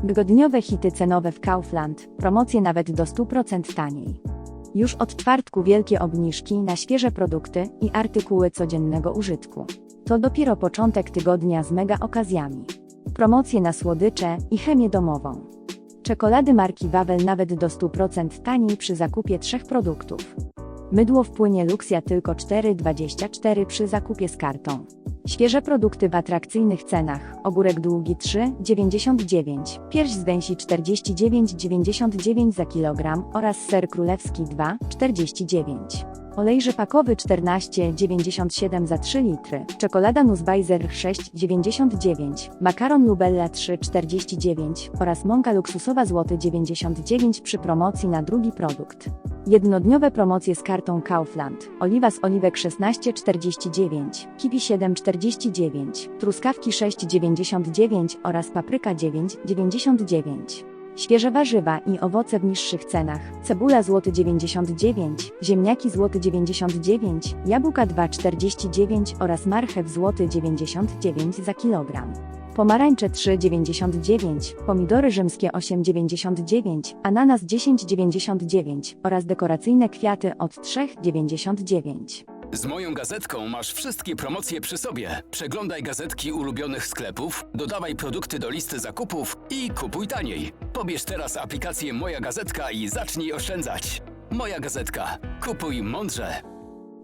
Tygodniowe hity cenowe w Kaufland, promocje nawet do 100% taniej. Już od czwartku wielkie obniżki na świeże produkty i artykuły codziennego użytku. To dopiero początek tygodnia z mega okazjami. Promocje na słodycze i chemię domową. Czekolady marki Wawel nawet do 100% taniej przy zakupie trzech produktów. Mydło w płynie Luxia tylko 4,24 przy zakupie z kartą. Świeże produkty w atrakcyjnych cenach. Ogórek długi 3,99, pierś z gęsi 49,99 za kilogram oraz ser królewski 2,49. Olej rzepakowy 14,97 za 3 litry, czekolada Nussbeiser 6,99, makaron Lubella 3,49 oraz mąka luksusowa złoty 99 przy promocji na drugi produkt. Jednodniowe promocje z kartą Kaufland. Oliwa z oliwek 16,49, kiwi 7,49, truskawki 6,99 oraz papryka 9,99. Świeże warzywa i owoce w niższych cenach. Cebula złoty 99, ziemniaki złoty 99, jabłka 2,49 oraz marchew złoty 99 za kilogram. Pomarańcze 3,99, pomidory rzymskie 8,99, ananas 10,99 oraz dekoracyjne kwiaty od 3,99. Z moją gazetką masz wszystkie promocje przy sobie. Przeglądaj gazetki ulubionych sklepów, dodawaj produkty do listy zakupów i kupuj taniej. Pobierz teraz aplikację Moja Gazetka i zacznij oszczędzać. Moja Gazetka. Kupuj mądrze.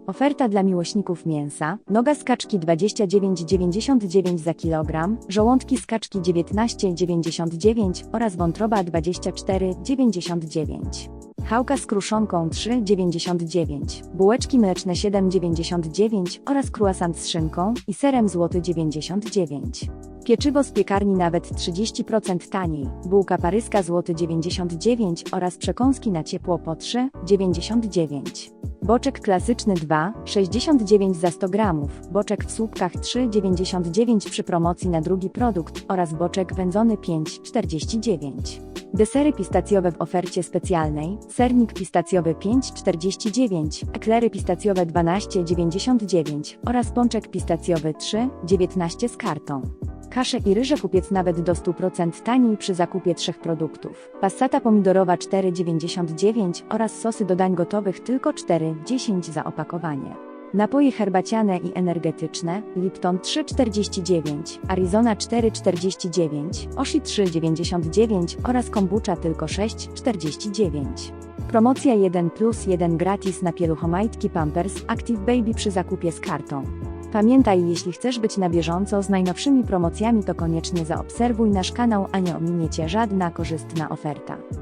Oferta dla miłośników mięsa, noga z kaczki 29,99 za kilogram, żołądki z kaczki 19,99 oraz wątroba 24,99. Chałka z kruszonką 3,99, bułeczki mleczne 7,99 oraz croissant z szynką i serem złoty 99. Pieczywo z piekarni nawet 30% taniej, bułka paryska złoty 99 oraz przekąski na ciepło po 3,99. Boczek klasyczny 2,69 za 100 gramów, boczek w słupkach 3,99 przy promocji na drugi produkt oraz boczek wędzony 5,49. Desery pistacjowe w ofercie specjalnej, sernik pistacjowy 5,49, eklery pistacjowe 12,99 oraz pączek pistacjowy 3,19 z kartą. Kaszę i ryże kupiec nawet do 100% taniej przy zakupie trzech produktów. Passata pomidorowa 4,99 oraz sosy do dań gotowych tylko 4,10 za opakowanie. Napoje herbaciane i energetyczne, Lipton 3,49, Arizona 4,49, Oshi 3,99 oraz kombucha tylko 6,49. Promocja 1 plus 1 gratis na pieluchomajtki Pampers Active Baby przy zakupie z kartą. Pamiętaj, jeśli chcesz być na bieżąco z najnowszymi promocjami, to koniecznie zaobserwuj nasz kanał, a nie ominie Cię żadna korzystna oferta.